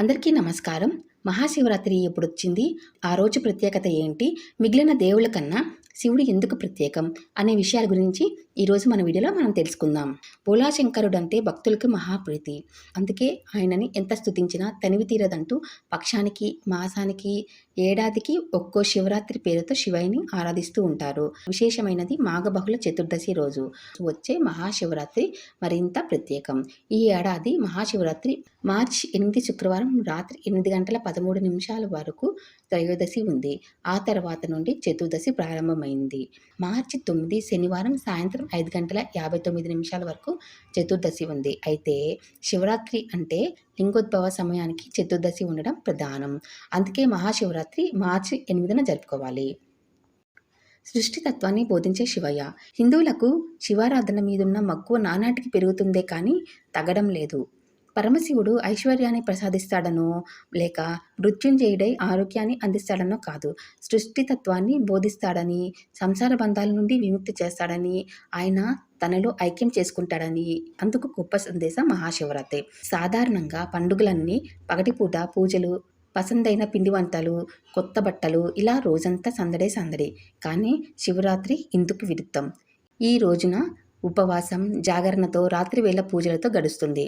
అందరికీ నమస్కారం. మహాశివరాత్రి ఎప్పుడు వచ్చింది ఆ రోజు ప్రత్యేకత ఏంటి? మిగిలిన దేవుళ్ళ కన్నా శివుడు ఎందుకు ప్రత్యేకం అనే విషయాల గురించి ఈరోజు మన వీడియోలో మనం తెలుసుకుందాం. భోలాశంకరుడు అంటే భక్తులకు మహాప్రీతి. అందుకే ఆయనని ఎంత స్తుతించినా తనివి తీరదంటూ పక్షానికి మాసానికి ఏడాదికి ఒక్కో శివరాత్రి పేరుతో శివయ్యని ఆరాధిస్తూ ఉంటారు. విశేషమైనది మాఘబహుళ చతుర్దశి రోజు. వచ్చే మహాశివరాత్రి మరింత ప్రత్యేకం. ఈ ఏడాది మహాశివరాత్రి మార్చి ఎనిమిది శుక్రవారం రాత్రి ఎనిమిది గంటల పదమూడు నిమిషాల వరకు త్రయోదశి ఉంది. ఆ తర్వాత నుండి చతుర్దశి ప్రారంభమైంది. మార్చి తొమ్మిది శనివారం సాయంత్రం ఐదు గంటల యాభై తొమ్మిది నిమిషాల వరకు చతుర్దశి ఉంది. అయితే శివరాత్రి అంటే లింగోద్భవ సమయానికి చతుర్దశి ఉండడం ప్రధానం. అందుకే మహాశివరాత్రి మార్చి ఎనిమిదిన జరుపుకోవాలి. సృష్టితత్వాన్ని బోధించే శివయ్య. హిందువులకు శివారాధన మీదున్న మక్కువ నానాటికి పెరుగుతుందే కానీ తగ్గడం లేదు. పరమశివుడు ఐశ్వర్యాన్ని ప్రసాదిస్తాడనో లేక మృత్యుంజయుడై ఆరోగ్యాన్ని అందిస్తాడనో కాదు. సృష్టితత్వాన్ని బోధిస్తాడని సంసార బంధాల నుండి విముక్తి చేస్తాడని ఆయన తనలో ఐక్యం చేసుకుంటాడని అందుకు గొప్ప సందేశం మహాశివరాత్రి. సాధారణంగా పండుగలన్నీ పగటిపూట పూజలు పసందైన పిండి వంటలు కొత్త బట్టలు ఇలా రోజంతా సందడే సందడి. కానీ శివరాత్రి ఇందుకు విరుద్ధం. ఈ రోజున ఉపవాసం జాగరణతో రాత్రివేళ పూజలతో గడుస్తుంది.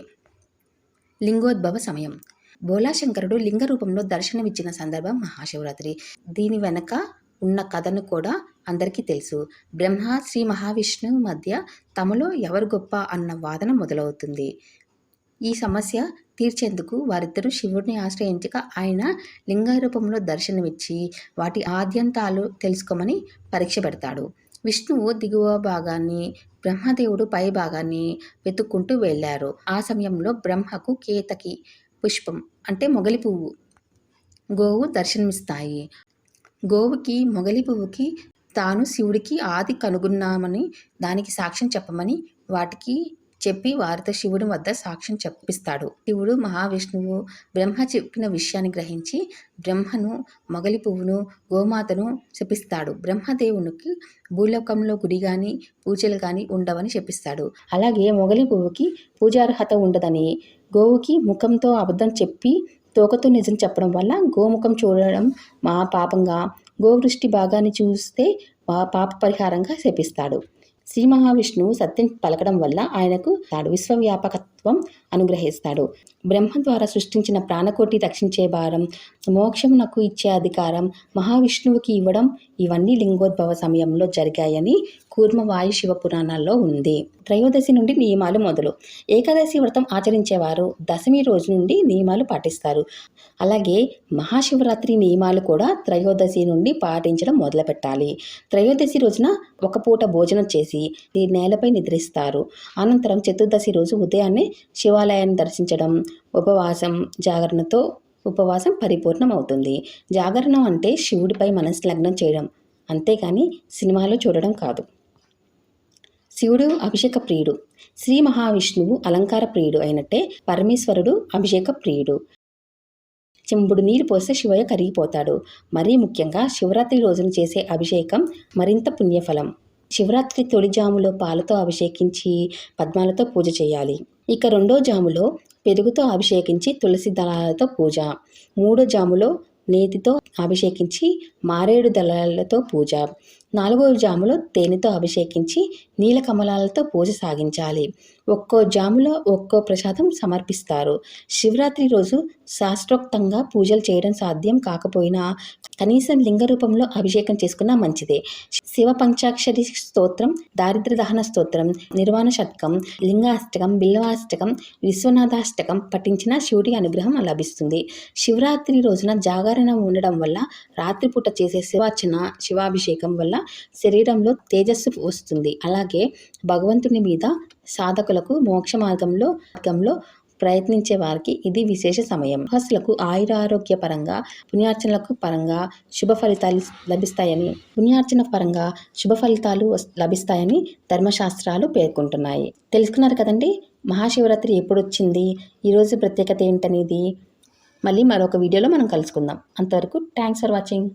లింగోద్భవ సమయం. బోలాశంకరుడు లింగ రూపంలో దర్శనమిచ్చిన సందర్భం మహాశివరాత్రి. దీని వెనక ఉన్న కథను కూడా అందరికీ తెలుసు. బ్రహ్మ శ్రీ మహావిష్ణువు మధ్య తమలో ఎవరు గొప్ప అన్న వాదన మొదలవుతుంది. ఈ సమస్య తీర్చేందుకు వారిద్దరూ శివుడిని ఆశ్రయించక ఆయన లింగ రూపంలో దర్శనమిచ్చి వాటి ఆద్యంతాలు తెలుసుకోమని పరీక్ష పెడతాడు. విష్ణువు దిగువ భాగాన్ని బ్రహ్మదేవుడు పై భాగాన్ని వెతుక్కుంటూ వెళ్ళారు. ఆ సమయంలో బ్రహ్మకు కేతకి పుష్పం అంటే మొగలి పువ్వు గోవు దర్శనమిస్తాయి. గోవుకి మొగలి పువ్వుకి తాను శివుడికి ఆది కనుగొన్నామని దానికి సాక్ష్యం చెప్పమని వాటికి చెప్పి వారితో శివుడి వద్ద సాక్ష్యం చెప్పిస్తాడు. శివుడు మహావిష్ణువు బ్రహ్మ చెప్పిన విషయాన్ని గ్రహించి బ్రహ్మను మొగలి పువ్వును గోమాతను శపిస్తాడు. బ్రహ్మదేవునికి భూలోకంలో గుడి కానీ పూజలు కానీ ఉండవని చెప్పిస్తాడు. అలాగే మొగలి పువ్వుకి పూజార్హత ఉండదని గోవుకి ముఖంతో అబద్ధం చెప్పి తోకతో నిజం చెప్పడం వల్ల గోముఖం చూడడం మా పాపంగా గోవృష్టి భాగాన్ని చూస్తే పాప పరిహారంగా శపిస్తాడు. శ్రీ మహావిష్ణువు సత్యం పలకడం వల్ల ఆయనకు తాడు విశ్వవ్యాపకత్వం అనుగ్రహిస్తాడు. బ్రహ్మ ద్వారా సృష్టించిన ప్రాణకోటి రక్షించే భారం మోక్షమునకు ఇచ్చే అధికారం మహావిష్ణువుకి ఇవ్వడం ఇవన్నీ లింగోద్భవ సమయంలో జరిగాయని కూర్మవాయు శివ పురాణాల్లో ఉంది. త్రయోదశి నుండి నియమాలు మొదలు. ఏకాదశి వ్రతం ఆచరించేవారు దశమి రోజు నుండి నియమాలు పాటిస్తారు. అలాగే మహాశివరాత్రి నియమాలు కూడా త్రయోదశి నుండి పాటించడం మొదలుపెట్టాలి. త్రయోదశి రోజున ఒక పూట భోజనం చేసి నేలపై నిద్రిస్తారు. అనంతరం చతుర్దశి రోజు ఉదయాన్నే శివాలయాన్ని దర్శించడం ఉపవాసం జాగరణతో ఉపవాసం పరిపూర్ణం అవుతుంది జాగరణం అంటే శివుడిపై మనసు లగ్నం చేయడం. అంతేకాని సినిమాలో చూడడం కాదు. శివుడు అభిషేక ప్రియుడు. శ్రీ మహావిష్ణువు అలంకార ప్రియుడు అయినట్టే పరమేశ్వరుడు అభిషేక ప్రియుడు. చెంబుడు నీరు పోస్తే శివయ్య కరిగిపోతాడు. మరీ ముఖ్యంగా శివరాత్రి రోజున చేసే అభిషేకం మరింత పుణ్యఫలం. శివరాత్రి తొలిజాములో పాలతో అభిషేకించి పద్మాలతో పూజ చేయాలి. ఇక రెండో జాములో పెరుగుతో అభిషేకించి తులసి దళాలతో పూజ. మూడో జాములో నేతితో అభిషేకించి మారేడు దళాలతో పూజ. నాలుగో జాములో తేనెతో అభిషేకించి నీలకమలాలతో పూజ సాగించాలి. ఒక్కో జాములో ఒక్కో ప్రసాదం సమర్పిస్తారు. శివరాత్రి రోజు శాస్త్రోక్తంగా పూజలు చేయడం సాధ్యం కాకపోయినా కనీసం లింగ రూపంలో అభిషేకం చేసుకున్నా మంచిదే. శివ పంచాక్షరి స్తోత్రం దారిద్ర దహన స్తోత్రం నిర్వాణ శతకం లింగాష్టకం బిల్వాష్టకం విశ్వనాథాష్టకం పఠించిన శివుడి అనుగ్రహం లభిస్తుంది. శివరాత్రి రోజున జాగరణ ఉండడం వల్ల రాత్రిపూట చేసే శివార్చన శివాభిషేకం వల్ల శరీరంలో తేజస్సు వస్తుంది. అలాగే భగవంతుని మీద సాధకులకు మోక్ష మార్గంలో మార్గంలో ప్రయత్నించే వారికి ఇది విశేష సమయం. ఆయుర ఆయురారోగ్య పరంగా పుణ్యార్చనలకు పరంగా శుభ ఫలితాలు లభిస్తాయని పుణ్యార్చన పరంగా శుభ ఫలితాలు లభిస్తాయని ధర్మశాస్త్రాలు పేర్కొంటున్నాయి. తెలుసుకున్నారు కదండి? మహాశివరాత్రి ఎప్పుడు వచ్చింది ఈరోజు ప్రత్యేకత ఏంటనేది? మళ్ళీ మరొక వీడియోలో మనం కలుసుకుందాం. అంతవరకు థ్యాంక్స్ ఫర్ వాచింగ్.